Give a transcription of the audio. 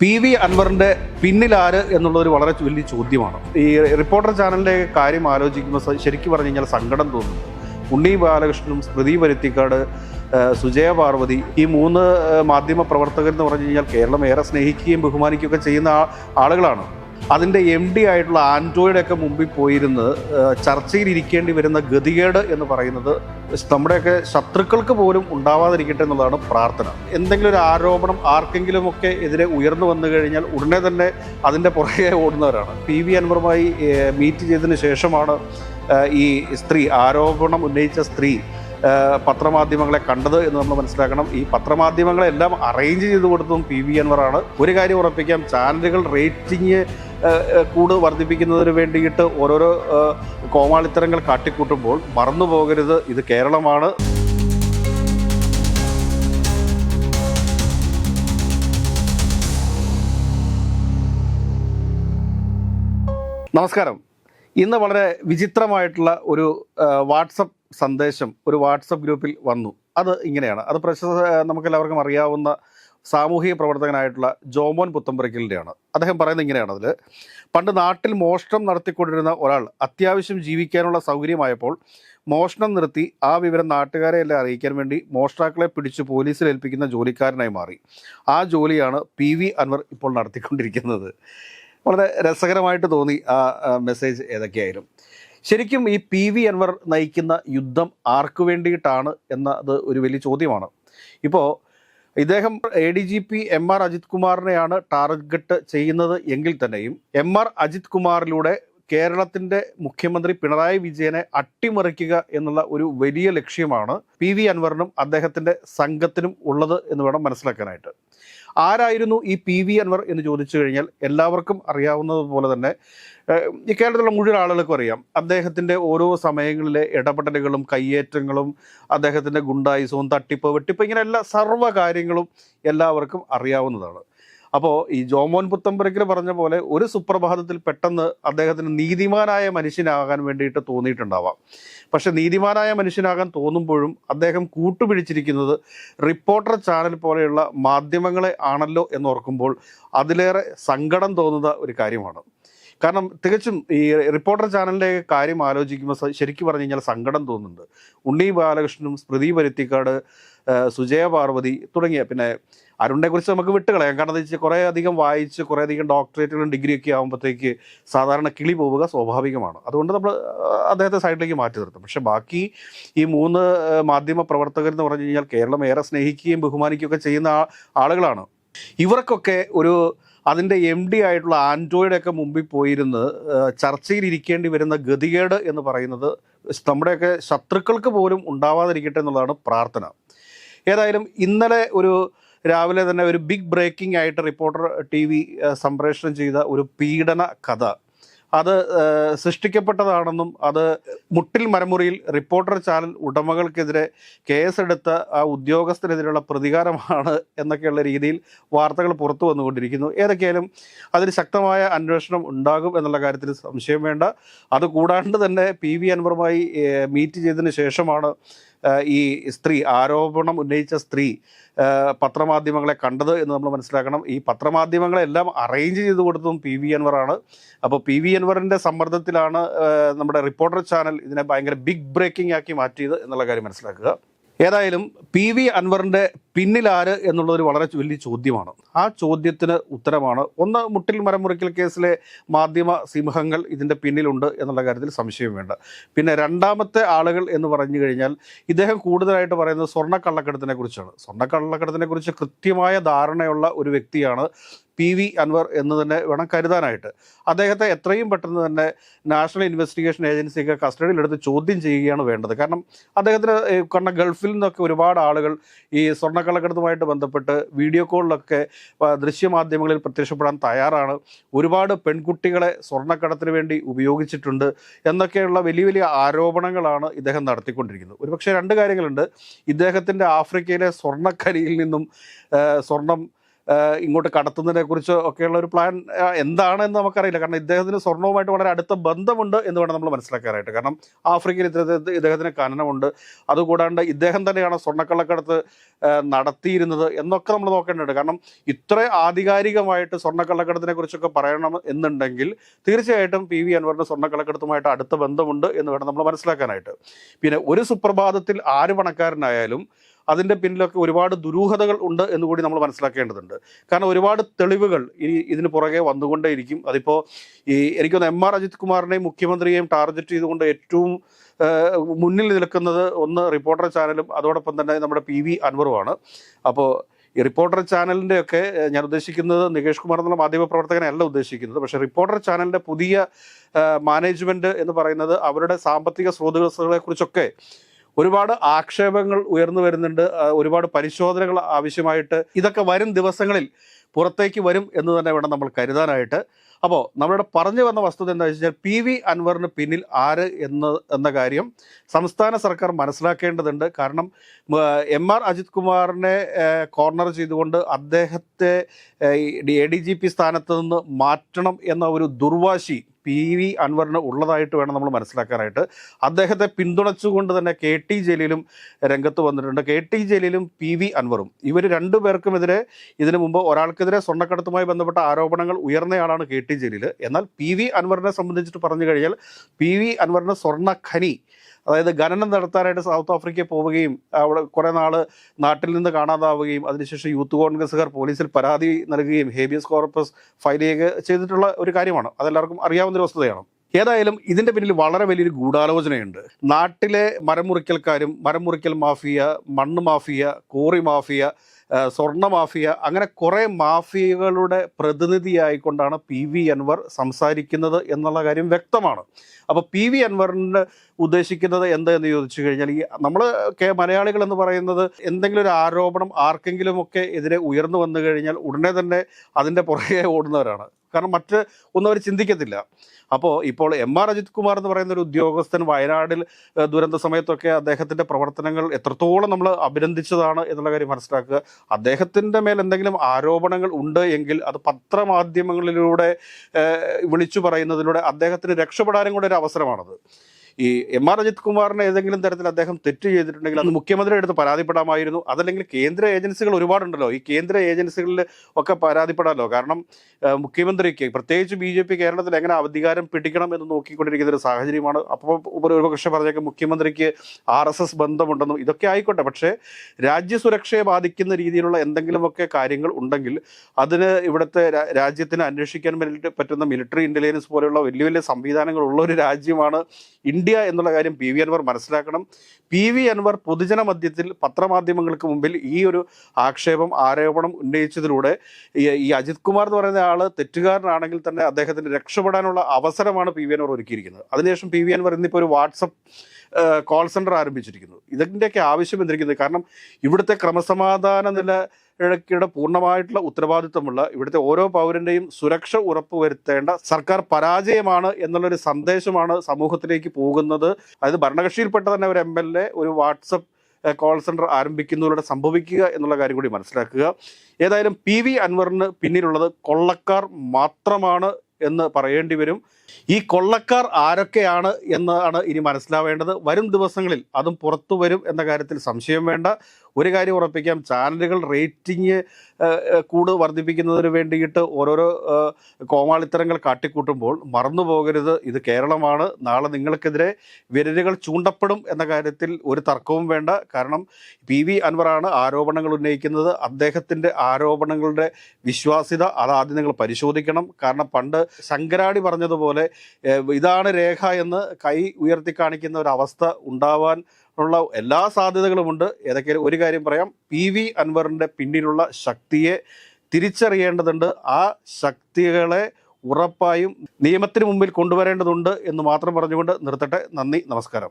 P V അൻവറിന്റെ പിന്നിലാര് എന്നുള്ളൊരു വളരെ വലിയ ചോദ്യമാണ്. ഈ റിപ്പോർട്ടർ ചാനലിന്റെ കാര്യം ആലോചിക്കുമ്പോൾ ശരിക്കും പറഞ്ഞു കഴിഞ്ഞാൽ സങ്കടം തോന്നുന്നു ഉണ്ണി ബാലകൃഷ്ണനും സ്മൃതി പരുത്തിക്കാട് സുജയ പാർവതി ഈ മൂന്ന് മാധ്യമ പ്രവർത്തകർ എന്ന് പറഞ്ഞു കഴിഞ്ഞാൽ കേരളം ഏറെ സ്നേഹിക്കുകയും ബഹുമാനിക്കുകയൊക്കെ ചെയ്യുന്ന ആളുകളാണ്. അതിന്റെ എം ഡി ആയിട്ടുള്ള ആൻഡ്രോയിഡ് ഒക്കെ മുമ്പിൽ പോയിരുന്ന് ചർച്ചയിൽ ഇരിക്കേണ്ടി വരുന്ന ഗതികേട് എന്ന് പറയുന്നത് നമ്മുടെയൊക്കെ ശത്രുക്കൾക്ക് പോലും ഉണ്ടാവാതിരിക്കട്ടെ എന്നുള്ളതാണ് പ്രാർത്ഥന. എന്തെങ്കിലും ഒരു ആരോപണം ആർക്കെങ്കിലുമൊക്കെ എതിരെ ഉയർന്നു വന്നു കഴിഞ്ഞാൽ ഉടനെ തന്നെ അതിന്റെ പുറകെ ഓടുന്നവരാണ്. പി വി അൻവറുമായി മീറ്റ് ചെയ്തതിന് ശേഷമാണ് ഈ സ്ത്രീ ആരോപണം ഉന്നയിച്ച സ്ത്രീ പത്രമാധ്യമങ്ങളെ കണ്ടത് എന്ന് നമ്മൾ മനസ്സിലാക്കണം. ഈ പത്രമാധ്യമങ്ങളെല്ലാം അറേഞ്ച് ചെയ്ത് കൊടുത്തതും പി വി അൻവറാണ്. ഒരു കാര്യം ഉറപ്പിക്കാം ചാനലുകൾ റേറ്റിംഗ് കൂട് വർദ്ധിപ്പിക്കുന്നതിന് വേണ്ടിയിട്ട് ഓരോരോ കോമാളിത്തരങ്ങൾ കാട്ടിക്കൂട്ടുമ്പോൾ മറന്നു പോകരുത് ഇത് കേരളമാണ്. നമസ്കാരം. ഇന്ന് വളരെ വിചിത്രമായിട്ടുള്ള ഒരു വാട്സപ്പ് സന്ദേശം ഒരു വാട്സപ്പ് ഗ്രൂപ്പിൽ വന്നു. അത് ഇങ്ങനെയാണ്. അത് പ്രശസ്ത നമുക്കെല്ലാവർക്കും അറിയാവുന്ന സാമൂഹിക പ്രവർത്തകനായിട്ടുള്ള ജോമോൻ പുത്തമ്പറയ്ക്കലിന്റെയാണ് അദ്ദേഹം പറയുന്നത് ഇങ്ങനെയാണ് അതിൽ പണ്ട് നാട്ടിൽ മോഷണം നടത്തിക്കൊണ്ടിരുന്ന ഒരാൾ അത്യാവശ്യം ജീവിക്കാനുള്ള സൗകര്യമായപ്പോൾ മോഷണം നിർത്തി ആ വിവരം നാട്ടുകാരെ എല്ലാം അറിയിക്കാൻ വേണ്ടി മോഷ്ടാക്കളെ പിടിച്ച് പോലീസിൽ ഏൽപ്പിക്കുന്ന ജോലിക്കാരനായി മാറി. ആ ജോലിയാണ് പി വി അൻവർ ഇപ്പോൾ നടത്തിക്കൊണ്ടിരിക്കുന്നത്. വളരെ രസകരമായിട്ട് തോന്നി ആ, മെസ്സേജ് ഏതൊക്കെയായാലും. ശരിക്കും ഈ പി വി അൻവർ നയിക്കുന്ന യുദ്ധം ആർക്കു വേണ്ടിയിട്ടാണ് എന്നത് ഒരു വലിയ ചോദ്യമാണ്. ഇപ്പോൾ ഇദ്ദേഹം A D G P M R Ajith കുമാറിനെയാണ് target ചെയ്യുന്നത് എങ്കിൽ തന്നെയും എം ആർ അജിത് കുമാറിലൂടെ കേരളത്തിന്റെ മുഖ്യമന്ത്രി പിണറായി വിജയനെ അട്ടിമറിക്കുക എന്നുള്ള ഒരു വലിയ ലക്ഷ്യമാണ് പി വി അൻവറിനും അദ്ദേഹത്തിന്റെ സംഘത്തിനും ഉള്ളത് എന്ന് വേണം മനസ്സിലാക്കാനായിട്ട്. ആരായിരുന്നു ഈ പി വി അൻവർ എന്ന് ചോദിച്ചു കഴിഞ്ഞാൽ എല്ലാവർക്കും അറിയാവുന്നതുപോലെ തന്നെ ഈ കേരളത്തിലുള്ള മുഴുവൻ ആളുകൾക്കും അറിയാം. അദ്ദേഹത്തിന്റെ ഓരോ സമയങ്ങളിലെ ഇടപെടലുകളും കയ്യേറ്റങ്ങളും അദ്ദേഹത്തിന്റെ ഗുണ്ടായുസവും തട്ടിപ്പ് വെട്ടിപ്പ് ഇങ്ങനെ എല്ലാ സർവ കാര്യങ്ങളും എല്ലാവർക്കും അറിയാവുന്നതാണ്. അപ്പോൾ ഈ ജോമോൻ പുത്തമ്പരക്കിൽ പറഞ്ഞ പോലെ ഒരു സുപ്രഭാതത്തിൽ പെട്ടെന്ന് അദ്ദേഹത്തിന് നീതിമാനായ മനുഷ്യനാകാൻ വേണ്ടിയിട്ട് തോന്നിയിട്ടുണ്ടാവാം. പക്ഷെ നീതിമാനായ മനുഷ്യനാകാൻ തോന്നുമ്പോഴും അദ്ദേഹം കൂട്ടുപിടിച്ചിരിക്കുന്നത് റിപ്പോർട്ടർ ചാനൽ പോലെയുള്ള മാധ്യമങ്ങളെ ആണല്ലോ എന്നോർക്കുമ്പോൾ അതിലേറെ സങ്കടം തോന്നുന്ന ഒരു കാര്യമാണ്. കാരണം തികച്ചും ഈ റിപ്പോർട്ടർ ചാനലിന്റെ കാര്യം ആലോചിക്കുമ്പോൾ ശരിക്കും പറഞ്ഞു കഴിഞ്ഞാൽ സങ്കടം തോന്നുന്നുണ്ട്. ഉണ്ണി ബാലകൃഷ്ണനും സ്മൃതി പരുത്തിക്കാട് സുജയ പാർവതി തുടങ്ങിയ പിന്നെ അരുണിനെ കുറിച്ച് നമുക്ക് വിട്ടുകളയാം. കാരണം എന്താ വെച്ചാൽ കുറേ അധികം വായിച്ച് കുറേ അധികം ഡോക്ടറേറ്റുകളും ഡിഗ്രിയൊക്കെ ആകുമ്പോഴത്തേക്ക് സാധാരണ കിളി പോവുക സ്വാഭാവികമാണ്. അതുകൊണ്ട് നമ്മൾ അദ്ദേഹത്തെ സൈഡിലേക്ക് മാറ്റി നിർത്തും. പക്ഷേ ബാക്കി ഈ മൂന്ന് മാധ്യമ പ്രവർത്തകർ എന്ന് പറഞ്ഞു കഴിഞ്ഞാൽ കേരളം ഏറെ സ്നേഹിക്കുകയും ബഹുമാനിക്കുകയൊക്കെ ചെയ്യുന്ന ആളുകളാണ്. ഇവർക്കൊക്കെ ഒരു അതിന്റെ എം ഡി ആയിട്ടുള്ള ആൻഡ്രോയിഡ് ഒക്കെ മുമ്പിൽ പോയിരുന്ന് ചർച്ചയിൽ ഇരിക്കേണ്ടി വരുന്ന ഗതികേട് എന്ന് പറയുന്നത് നമ്മുടെയൊക്കെ ശത്രുക്കൾക്ക് പോലും ഉണ്ടാവാതിരിക്കട്ടെ എന്നുള്ളതാണ് പ്രാർത്ഥന. ഏതായാലും ഇന്നലെ ഒരു രാവിലെ തന്നെ ഒരു ബിഗ് ബ്രേക്കിംഗ് ആയിട്ട് റിപ്പോർട്ടർ ടി വി സംപ്രേഷണം ചെയ്ത ഒരു പീഡന കഥ അത് സൃഷ്ടിക്കപ്പെട്ടതാണെന്നും അത് മുട്ടിൽ മരമുറിയിൽ റിപ്പോർട്ടർ ചാനൽ ഉടമകൾക്കെതിരെ കേസെടുത്ത ആ ഉദ്യോഗസ്ഥനെതിരെയുള്ള പ്രതികാരമാണ് എന്നൊക്കെയുള്ള രീതിയിൽ വാർത്തകൾ പുറത്തു വന്നുകൊണ്ടിരിക്കുന്നു. ഏതൊക്കെയാലും അതിന് ശക്തമായ അന്വേഷണം ഉണ്ടാകും എന്നുള്ള കാര്യത്തിൽ സംശയം വേണ്ട. അതുകൂടാണ്ട് തന്നെ പി വി അൻവറുമായി മീറ്റ് ചെയ്തതിന് ശേഷമാണ് ഈ സ്ത്രീ ആരോപണം ഉന്നയിച്ച സ്ത്രീ പത്രമാധ്യമങ്ങളെ കണ്ടത് എന്ന് നമ്മൾ മനസ്സിലാക്കണം. ഈ പത്രമാധ്യമങ്ങളെല്ലാം അറേഞ്ച് ചെയ്ത് കൊടുത്തതും പി വി അൻവറാണ് അപ്പോൾ പി വി അൻവറിന്റെ സമ്മർദ്ദത്തിലാണ് നമ്മുടെ റിപ്പോർട്ടർ ചാനൽ ഇതിനെ ഭയങ്കര ബിഗ് ബ്രേക്കിംഗ് ആക്കി മാറ്റിയത് എന്നുള്ള കാര്യം മനസ്സിലാക്കുക. ഏതായാലും പി വി അൻവറിന്റെ പിന്നിലാര് എന്നുള്ളൊരു വളരെ വലിയ ചോദ്യമാണ്. ആ ചോദ്യത്തിന് ഉത്തരമാണ്. ഒന്ന് മുട്ടിൽ മരം മുറിക്കൽ കേസിലെ മാധ്യമ സിംഹങ്ങൾ ഇതിന്റെ പിന്നിലുണ്ട് എന്നുള്ള കാര്യത്തിൽ സംശയം വേണ്ട. പിന്നെ രണ്ടാമത്തെ ആളുകൾ എന്ന് പറഞ്ഞു കഴിഞ്ഞാൽ ഇദ്ദേഹം കൂടുതലായിട്ട് പറയുന്നത് സ്വർണക്കള്ളക്കടത്തിനെ കുറിച്ചാണ്. സ്വർണക്കള്ളക്കടത്തിനെ കുറിച്ച് കൃത്യമായ ധാരണയുള്ള ഒരു വ്യക്തിയാണ് പി വി അൻവർ എന്ന് തന്നെ വേണം കരുതാനായിട്ട്. അദ്ദേഹത്തെ എത്രയും പെട്ടെന്ന് തന്നെ നാഷണൽ ഇൻവെസ്റ്റിഗേഷൻ ഏജൻസിയൊക്കെ കസ്റ്റഡിയിലെടുത്ത് ചോദ്യം ചെയ്യുകയാണ് വേണ്ടത്. കാരണം അദ്ദേഹത്തിന് കണ്ട ഗൾഫിൽ നിന്നൊക്കെ ഒരുപാട് ആളുകൾ ഈ സ്വർണക്കള്ളക്കടത്തുമായിട്ട് ബന്ധപ്പെട്ട് വീഡിയോ കോളിലൊക്കെ ദൃശ്യമാധ്യമങ്ങളിൽ പ്രത്യക്ഷപ്പെടാൻ തയ്യാറാണ്. ഒരുപാട് പെൺകുട്ടികളെ സ്വർണക്കടത്തിന് വേണ്ടി ഉപയോഗിച്ചിട്ടുണ്ട് എന്നൊക്കെയുള്ള വലിയ വലിയ ആരോപണങ്ങളാണ് ഇദ്ദേഹം നടത്തിക്കൊണ്ടിരിക്കുന്നത്. ഒരുപക്ഷെ രണ്ട് കാര്യങ്ങളുണ്ട്. ഇദ്ദേഹത്തിന്റെ ആഫ്രിക്കയിലെ സ്വർണക്കരിയിൽ നിന്നും സ്വർണം ഇങ്ങോട്ട് കടത്തുന്നതിനെ കുറിച്ച് ഒക്കെയുള്ള ഒരു പ്ലാൻ എന്താണെന്ന് നമുക്കറിയില്ല. കാരണം ഇദ്ദേഹത്തിന് സ്വർണവുമായിട്ട് വളരെ അടുത്ത ബന്ധമുണ്ട് എന്ന് വേണം നമ്മൾ മനസ്സിലാക്കാനായിട്ട്. കാരണം ആഫ്രിക്കയിൽ ഇദ്ദേഹത്തിന് ഇദ്ദേഹത്തിന് ഖനനമുണ്ട്. അതുകൂടാണ്ട് ഇദ്ദേഹം തന്നെയാണ് സ്വർണക്കള്ളക്കടത്ത് നടത്തിയിരുന്നത് എന്നൊക്കെ നമ്മൾ നോക്കേണ്ടതുണ്ട്. കാരണം ഇത്ര ആധികാരികമായിട്ട് സ്വർണക്കള്ളക്കടത്തിനെ കുറിച്ചൊക്കെ പറയണം എന്നുണ്ടെങ്കിൽ തീർച്ചയായിട്ടും പി വി അൻവറിന് സ്വർണക്കള്ളക്കടത്തുമായിട്ട് അടുത്ത ബന്ധമുണ്ട് എന്ന് വേണം നമ്മൾ മനസ്സിലാക്കാനായിട്ട്. പിന്നെ ഒരു സുപ്രഭാതത്തിൽ ആര് പണക്കാരനായാലും അതിന്റെ പിന്നിലൊക്കെ ഒരുപാട് ദുരൂഹതകൾ ഉണ്ട് എന്ന് കൂടി നമ്മൾ മനസ്സിലാക്കേണ്ടതുണ്ട്. കാരണം ഒരുപാട് തെളിവുകൾ ഇനി ഇതിന് പുറകെ വന്നുകൊണ്ടേയിരിക്കും. അതിപ്പോൾ ഈ എനിക്കൊന്ന് എം ആർ അജിത് കുമാറിനെയും മുഖ്യമന്ത്രിയെയും ടാർഗറ്റ് ചെയ്തുകൊണ്ട് ഏറ്റവും മുന്നിൽ നിൽക്കുന്നത് ഒന്ന് റിപ്പോർട്ടർ ചാനലും അതോടൊപ്പം തന്നെ നമ്മുടെ പി വി അൻവറുമാണ്. അപ്പോൾ ഈ റിപ്പോർട്ടർ ചാനലിന്റെ ഒക്കെ ഞാൻ ഉദ്ദേശിക്കുന്നത് നികേഷ് കുമാർ എന്നുള്ള മാധ്യമപ്രവർത്തകനല്ല ഉദ്ദേശിക്കുന്നത്. പക്ഷേ റിപ്പോർട്ടർ ചാനലിന്റെ പുതിയ മാനേജ്മെന്റ് എന്ന് പറയുന്നത് അവരുടെ സാമ്പത്തിക സ്രോതസ്സുകളെ കുറിച്ചൊക്കെ ഒരുപാട് ആക്ഷേപങ്ങൾ ഉയർന്നു വരുന്നുണ്ട്. ഒരുപാട് പരിശോധനകൾ ആവശ്യമായിട്ട് ഇതൊക്കെ വരും ദിവസങ്ങളിൽ പുറത്തേക്ക് വരും എന്ന് തന്നെ വേണം നമ്മൾ കരുതാനായിട്ട്. അപ്പോൾ നമ്മളിവിടെ പറഞ്ഞു വന്ന വസ്തുത എന്താ വെച്ച് കഴിഞ്ഞാൽ പി വി അൻവറിന് പിന്നിൽ ആര് എന്ന് എന്ന കാര്യം സംസ്ഥാന സർക്കാർ മനസ്സിലാക്കേണ്ടതുണ്ട്. കാരണം എം ആർ അജിത് കുമാറിനെ കോർണർ ചെയ്തുകൊണ്ട് അദ്ദേഹത്തെ എ ഡി ജി പി സ്ഥാനത്ത് നിന്ന് മാറ്റണം എന്ന ഒരു ദുർവാശി പി വി അൻവറിന് ഉള്ളതായിട്ട് വേണം നമ്മൾ മനസ്സിലാക്കാനായിട്ട്. അദ്ദേഹത്തെ പിന്തുണച്ചുകൊണ്ട് തന്നെ കെ ടി ജലീലും രംഗത്ത് വന്നിട്ടുണ്ട്. കെ ടി ജലീലും പി വി അൻവറും ഇവർ രണ്ടുപേർക്കുമെതിരെ ഇതിനു മുമ്പ് ഒരാൾക്കെതിരെ സ്വർണക്കടത്തുമായി ബന്ധപ്പെട്ട ആരോപണങ്ങൾ ഉയർന്നയാളാണ് കെ ടി ജലീൽ എന്നാൽ പി വി അൻവറിനെ സംബന്ധിച്ചിട്ട് പറഞ്ഞു കഴിഞ്ഞാൽ പി വി അൻവറിന് സ്വർണ ഖനി അതായത് ഖനനം നടത്താനായിട്ട് സൗത്ത് ആഫ്രിക്കയിൽ പോവുകയും അവിടെ കുറേ നാൾ നാട്ടിൽ നിന്ന് കാണാതാവുകയും അതിനുശേഷം യൂത്ത് കോൺഗ്രസ്സുകാർ പോലീസിൽ പരാതി നൽകുകയും ഹേബിയസ് കോർപ്പസ് ഫയൽ ചെയ്യുക ചെയ്തിട്ടുള്ള ഒരു കാര്യമാണ്. അതെല്ലാവർക്കും അറിയാവുന്ന ഒരു വസ്തുതയാണ്. ഏതായാലും ഇതിന്റെ പിന്നിൽ വളരെ വലിയൊരു ഗൂഢാലോചനയുണ്ട്. നാട്ടിലെ മരം മുറിക്കൽക്കാരും മരം മുറിക്കൽ മാഫിയ മണ്ണ് മാഫിയ കോറി മാഫിയ സ്വർണ മാഫിയ അങ്ങനെ കുറേ മാഫിയകളുടെ പ്രതിനിധിയായിക്കൊണ്ടാണ് പി വി അൻവർ സംസാരിക്കുന്നത് എന്നുള്ള കാര്യം വ്യക്തമാണ്. അപ്പോൾ പി വി അൻവറിന്റെ ഉദ്ദേശിക്കുന്നത് എന്ത് എന്ന് ചോദിച്ചു കഴിഞ്ഞാൽ ഈ നമ്മൾ മലയാളികൾ എന്ന് പറയുന്നത് എന്തെങ്കിലും ഒരു ആരോപണം ആർക്കെങ്കിലുമൊക്കെ എതിരെ ഉയർന്നു വന്നു കഴിഞ്ഞാൽ ഉടനെ തന്നെ അതിന്റെ പുറകെ ഓടുന്നവരാണ്. കാരണം മറ്റ് ഒന്നും അവർ ചിന്തിക്കത്തില്ല. അപ്പോൾ ഇപ്പോൾ എം ആർ അജിത് കുമാർ എന്ന് പറയുന്ന ഒരു ഉദ്യോഗസ്ഥൻ വയനാടിൽ ദുരന്ത സമയത്തൊക്കെ അദ്ദേഹത്തിന്റെ പ്രവർത്തനങ്ങൾ എത്രത്തോളം നമ്മൾ അഭിനന്ദിച്ചതാണ് എന്നുള്ള കാര്യം മനസ്സിലാക്കുക. അദ്ദേഹത്തിന്റെ മേൽ എന്തെങ്കിലും ആരോപണങ്ങൾ ഉണ്ട് എങ്കിൽ അത് പത്രമാധ്യമങ്ങളിലൂടെ വിളിച്ചു പറയുന്നതിലൂടെ അദ്ദേഹത്തിന് രക്ഷപ്പെടാനും കൂടെ ഒരു അവസരമാണത്. ഈ എം ആർ അജിത് കുമാറിന് ഏതെങ്കിലും തരത്തിൽ അദ്ദേഹം തെറ്റ് ചെയ്തിട്ടുണ്ടെങ്കിൽ അത് മുഖ്യമന്ത്രിയുടെ അടുത്ത് പരാതിപ്പെടാമായിരുന്നു. അതല്ലെങ്കിൽ കേന്ദ്ര ഏജൻസികൾ ഒരുപാടുണ്ടല്ലോ. ഈ കേന്ദ്ര ഏജൻസികളിൽ ഒക്കെ പരാതിപ്പെടാമല്ലോ. കാരണം മുഖ്യമന്ത്രിക്ക് പ്രത്യേകിച്ച് ബി ജെ പി കേരളത്തിൽ എങ്ങനെ അധികാരം പിടിക്കണം എന്ന് നോക്കിക്കൊണ്ടിരിക്കുന്ന ഒരു സാഹചര്യമാണ്. അപ്പോൾ ഒരുപക്ഷെ പറഞ്ഞേക്കും മുഖ്യമന്ത്രിക്ക് ആർ എസ് എസ് ബന്ധമുണ്ടെന്നും ഇതൊക്കെ ആയിക്കോട്ടെ. പക്ഷേ രാജ്യസുരക്ഷയെ ബാധിക്കുന്ന രീതിയിലുള്ള എന്തെങ്കിലുമൊക്കെ കാര്യങ്ങൾ ഉണ്ടെങ്കിൽ അതിന് ഇവിടുത്തെ രാജ്യത്തിന് അന്വേഷിക്കാൻ പറ്റുന്ന മിലിറ്ററി ഇന്റലിജൻസ് പോലെയുള്ള വലിയ വലിയ സംവിധാനങ്ങൾ ഉള്ള ഒരു രാജ്യമാണ് ഇന്ത്യ. എന്നുള്ള കാര്യം പി വി അൻവർ മനസ്സിലാക്കണം. പി വി അൻവർ പൊതുജന മധ്യത്തിൽ പത്രമാധ്യമങ്ങൾക്ക് മുമ്പിൽ ഈ ഒരു ആക്ഷേപം ആരോപണം ഉന്നയിച്ചതിലൂടെ ഈ അജിത് കുമാർ എന്ന് പറയുന്ന ആൾ തെറ്റുകാരനാണെങ്കിൽ തന്നെ അദ്ദേഹത്തിന് രക്ഷപ്പെടാനുള്ള അവസരമാണ് പി വി അൻവർ ഒരുക്കിയിരിക്കുന്നത്. അതിനുശേഷം പി വി അൻവർ ഇന്നിപ്പോൾ ഒരു വാട്സപ്പ് കോൾ സെന്റർ ആരംഭിച്ചിരിക്കുന്നത് ഇതിന്റെയൊക്കെ ആവശ്യം എന്തിരിക്കുന്നത്? കാരണം ഇവിടുത്തെ ക്രമസമാധാന നില നിലയുടെ പൂർണമായിട്ടുള്ള ഉത്തരവാദിത്വമുള്ള ഇവിടുത്തെ ഓരോ പൗരന്റെയും സുരക്ഷ ഉറപ്പുവരുത്തേണ്ട സർക്കാർ പരാജയമാണ് എന്നുള്ളൊരു സന്ദേശമാണ് സമൂഹത്തിലേക്ക് പോകുന്നത്. അതായത് ഭരണകക്ഷിയിൽപ്പെട്ട തന്നെ ഒരു എം എൽ എ ഒരു വാട്സപ്പ് കോൾ സെന്റർ ആരംഭിക്കുന്നതിലൂടെ സംഭവിക്കുക എന്നുള്ള കാര്യം കൂടി മനസ്സിലാക്കുക. ഏതായാലും പി വി അൻവറിന് പിന്നിലുള്ളത് കൊള്ളക്കാർ മാത്രമാണ് എന്ന് പറയേണ്ടി വരും. ഈ കൊള്ളക്കാർ ആരൊക്കെയാണ് എന്നാണ് ഇനി മനസ്സിലാവേണ്ടത്. വരും ദിവസങ്ങളിൽ അതും പുറത്തു വരും എന്ന കാര്യത്തിൽ സംശയം വേണ്ട. ഒരു കാര്യം ഉറപ്പിക്കാം ചാനലുകൾ റേറ്റിംഗ് കൂട് വർദ്ധിപ്പിക്കുന്നതിന് വേണ്ടിയിട്ട് ഓരോരോ കോമാളിത്തരങ്ങൾ കാട്ടിക്കൂട്ടുമ്പോൾ മറന്നു പോകരുത്. ഇത് കേരളമാണ്. നാളെ നിങ്ങൾക്കെതിരെ വിരലുകൾ ചൂണ്ടപ്പെടും എന്ന കാര്യത്തിൽ ഒരു തർക്കവും വേണ്ട. കാരണം പി വി അൻവറാണ് ആരോപണങ്ങൾ ഉന്നയിക്കുന്നത്. അദ്ദേഹത്തിന്റെ ആരോപണങ്ങളുടെ വിശ്വാസ്യത അതാദ്യം നിങ്ങൾ പരിശോധിക്കണം. കാരണം പണ്ട് ശങ്കരാടി പറഞ്ഞതുപോലെ ഏഹ്, ഇതാണ് രേഖ എന്ന് കൈ ഉയർത്തി കാണിക്കുന്ന ഒരു അവസ്ഥ ഉണ്ടാവാൻ ഉള്ള എല്ലാ സാധ്യതകളുമുണ്ട്. ഏതൊക്കെ ഒരു കാര്യം പറയാം പി വി അൻവറിന്റെ പിന്നിലുള്ള ശക്തിയെ തിരിച്ചറിയേണ്ടതുണ്ട്. ആ ശക്തികളെ ഉറപ്പായും നിയമത്തിന് മുമ്പിൽ കൊണ്ടുവരേണ്ടതുണ്ട് എന്ന് മാത്രം പറഞ്ഞുകൊണ്ട് നിർത്തട്ടെ. നന്ദി നമസ്കാരം.